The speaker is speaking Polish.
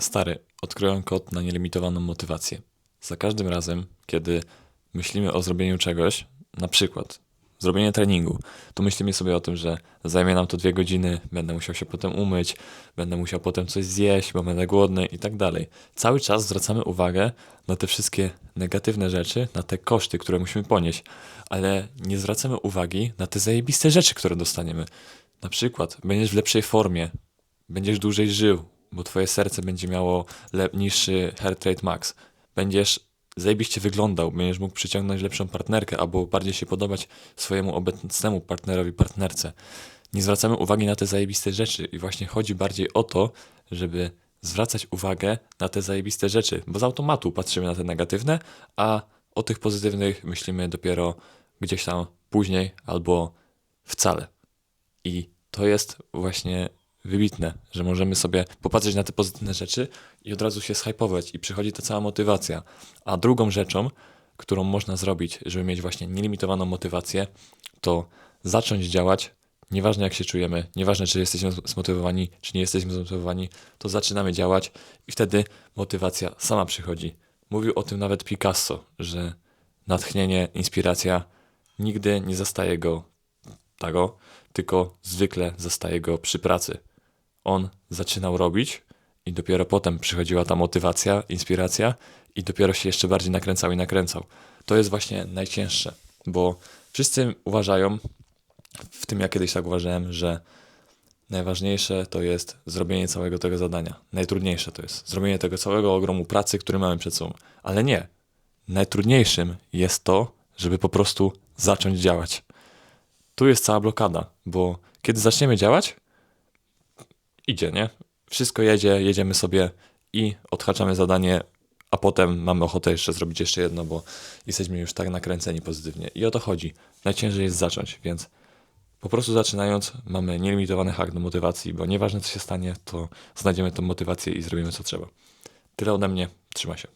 Stary, odkryłem kod na nielimitowaną motywację. Za każdym razem, kiedy myślimy o zrobieniu czegoś, na przykład zrobienie treningu, to myślimy sobie o tym, że zajmie nam to dwie godziny, będę musiał się potem umyć, będę musiał potem coś zjeść, bo będę głodny i tak dalej. Cały czas zwracamy uwagę na te wszystkie negatywne rzeczy, na te koszty, które musimy ponieść, ale nie zwracamy uwagi na te zajebiste rzeczy, które dostaniemy. Na przykład będziesz w lepszej formie, będziesz dłużej żył, bo twoje serce będzie miało niższy heart rate max. Będziesz zajebiście wyglądał, będziesz mógł przyciągnąć lepszą partnerkę albo bardziej się podobać swojemu obecnemu partnerowi, partnerce. Nie zwracamy uwagi na te zajebiste rzeczy i właśnie chodzi bardziej o to, żeby zwracać uwagę na te zajebiste rzeczy, bo z automatu patrzymy na te negatywne, a o tych pozytywnych myślimy dopiero gdzieś tam później albo wcale. I to jest właśnie wybitne, że możemy sobie popatrzeć na te pozytywne rzeczy i od razu się zhypować i przychodzi ta cała motywacja. A drugą rzeczą, którą można zrobić, żeby mieć właśnie nielimitowaną motywację, to zacząć działać, nieważne jak się czujemy, nieważne czy jesteśmy zmotywowani, czy nie jesteśmy zmotywowani, to zaczynamy działać i wtedy motywacja sama przychodzi. Mówił o tym nawet Picasso, że natchnienie, inspiracja nigdy nie zastaje go tego, tylko zwykle zostaje go przy pracy. On zaczynał robić i dopiero potem przychodziła ta motywacja, inspiracja i dopiero się jeszcze bardziej nakręcał i nakręcał. To jest właśnie najcięższe, bo wszyscy uważają, w tym ja kiedyś tak uważałem, że najważniejsze to jest zrobienie całego tego zadania. Najtrudniejsze to jest zrobienie tego całego ogromu pracy, który mamy przed sobą. Ale nie. Najtrudniejszym jest to, żeby po prostu zacząć działać tu jest cała blokada, bo kiedy zaczniemy działać, idzie, nie? Wszystko jedzie, jedziemy sobie i odhaczamy zadanie, a potem mamy ochotę jeszcze zrobić jeszcze jedno, bo jesteśmy już tak nakręceni pozytywnie. I o to chodzi. Najciężej jest zacząć, więc po prostu zaczynając mamy nielimitowany hak do motywacji, bo nieważne co się stanie, to znajdziemy tą motywację i zrobimy co trzeba. Tyle ode mnie. Trzymaj się.